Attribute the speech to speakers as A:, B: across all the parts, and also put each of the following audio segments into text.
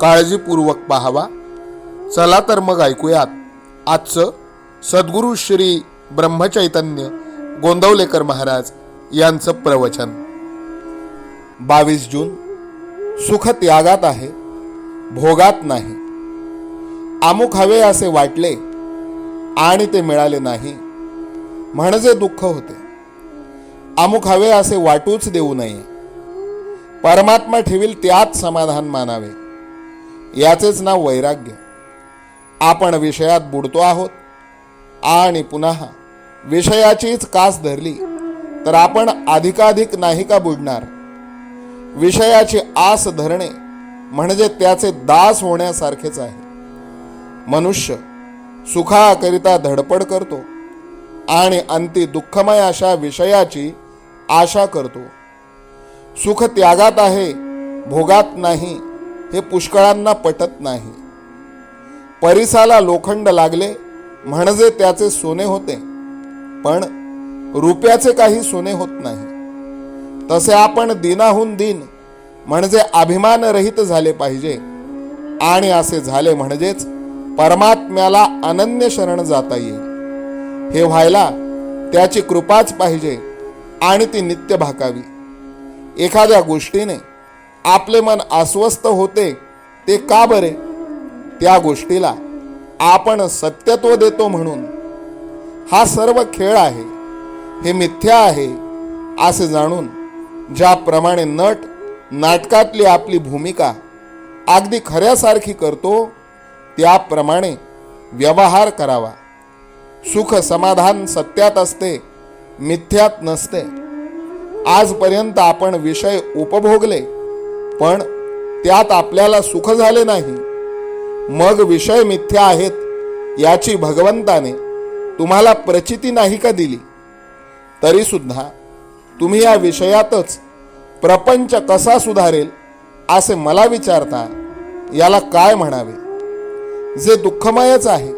A: काळजीपूर्वक पाहावा. चला तर मग ऐकूयात. आजचं सद्गुरू श्री ब्रह्मचैतन्य गोंदवलेकर महाराज यांचं प्रवचन. बावीस जून. सुख त्यागात आहे भोगात नाही. अमुक हवे असे वाटले आणि ते मिळाले नाही. म्हणजे दुःख होते. अमुक हवे असे वाटूच देऊ नये. परमात्मा ठेवील त्यात समाधान मानावे. याचेच नाव वैराग्य. आपण विषयात बुडतो आहोत आणि पुन्हा विषयाचीच कास धरली तर आपण अधिकाधिक नाही का बुडणार? विषयाची आस धरणे म्हणजे त्याचे दास होण्यासारखेच आहे. मनुष्य सुखाकरिता धडपड करतो आणि अंती दुःखमय अशा विषयाची आशा करतो. सुख त्यागात आहे भोगात नाही हे पुष्कळांना पटत नाही. परिसाला लोखंड लागले म्हणजे त्याचे सोने होते. पण रुपयाचे काही सोने होत नाही. तसे आपण दिनाहून दिन म्हणजे अभिमान रहित झाले पाहिजे. आणि असे झाले म्हणजेच परमात्म्याला अनन्य शरण जाता येईल. हे व्हायला त्याची कृपाच पाहिजे आणि ती नित्य भाकावी. एखाद्या गोष्टीने आपले मन अस्वस्थ होते ते का बरे? त्या गोष्टीला आपण सत्यत्व देतो म्हणून. हा सर्व खेळ आहे हे मिथ्या आहे असे जाणून ज्याप्रमाणे नट नाटकातली आपली भूमिका अगदी खऱ्यासारखी करतो त्याप्रमाणे व्यवहार करावा. सुख समाधान सत्यात असते मिथ्यात नसते. आजपर्यंत आपण विषय उपभोगले पण त्यात आपल्याला सुख झाले नाही. मग विषय मिथ्या आहेत याची भगवंताने तुम्हाला प्रचिती नाही का दिली? तरीसुद्धा तुम्ही या विषयातच प्रपंच कसा सुधारेल असे मला विचारता याला काय म्हणावे? जे दुःखमयच आहे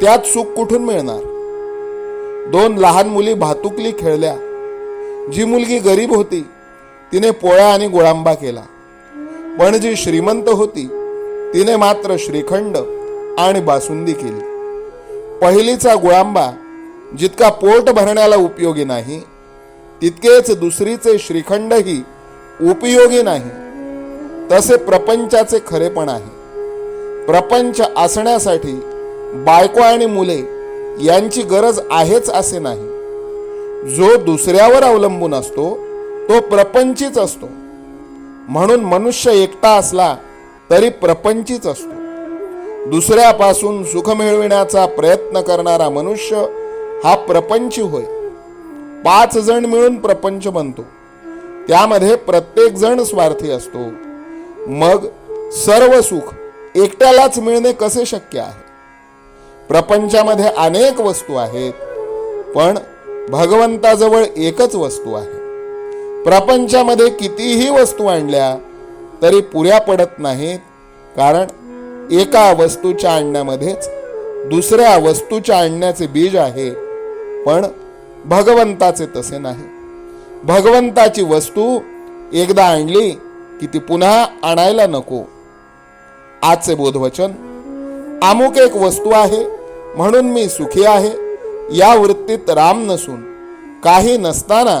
A: त्यात सुख कुठून मिळणार? दोन लहान मुली भातुकली खेळल्या. जी मुलगी गरीब होती तिने पोळ्या आणि गोळांबा केला. पण जी श्रीमंत होती तिने मात्र श्रीखंड आणि बासुंदी केली. पहिलीचा गुळांबा जितका पोट भरण्याला उपयोगी नाही तितकेच दुसरीचे श्रीखंडही उपयोगी नाही. तसे प्रपंचाचे खरेपण आहे. प्रपंच असण्यासाठी बायको आणि मुले यांची गरज आहेच असे नाही. जो दुसऱ्यावर अवलंबून असतो तो प्रपंचीच असतो. म्हणून मनुष्य एकटा असला तरी प्रपंचीच असतो. दुसऱ्यापासून सुख मिळविण्याचा प्रयत्न करणारा मनुष्य हा प्रपंची होय. पाच जण मिळून प्रपंच बनतो. त्यामध्ये प्रत्येक जण स्वार्थी असतो. मग सर्व सुख एकट्यालाच मिळणे कसे शक्य आहे? प्रपंचामध्ये अनेक वस्तू आहेत पण भगवंताजवळ एकच वस्तू आहे. प्रपंचामध्ये कितीही वस्तू आणल्या तरी पुऱ्या पडत नाहीत. कारण एका वस्तूच्या आणण्यामध्येच
B: दुसऱ्या वस्तूच्या आणण्याचे बीज आहे. पण भगवंताचे तसे नाही. भगवंताची वस्तू एकदा आणली की ती पुन्हा आणायला नको. आजचे बोधवचन अमुक एक वस्तू आहे म्हणून मी सुखी आहे. या वृत्तीत राम नसून काही नसताना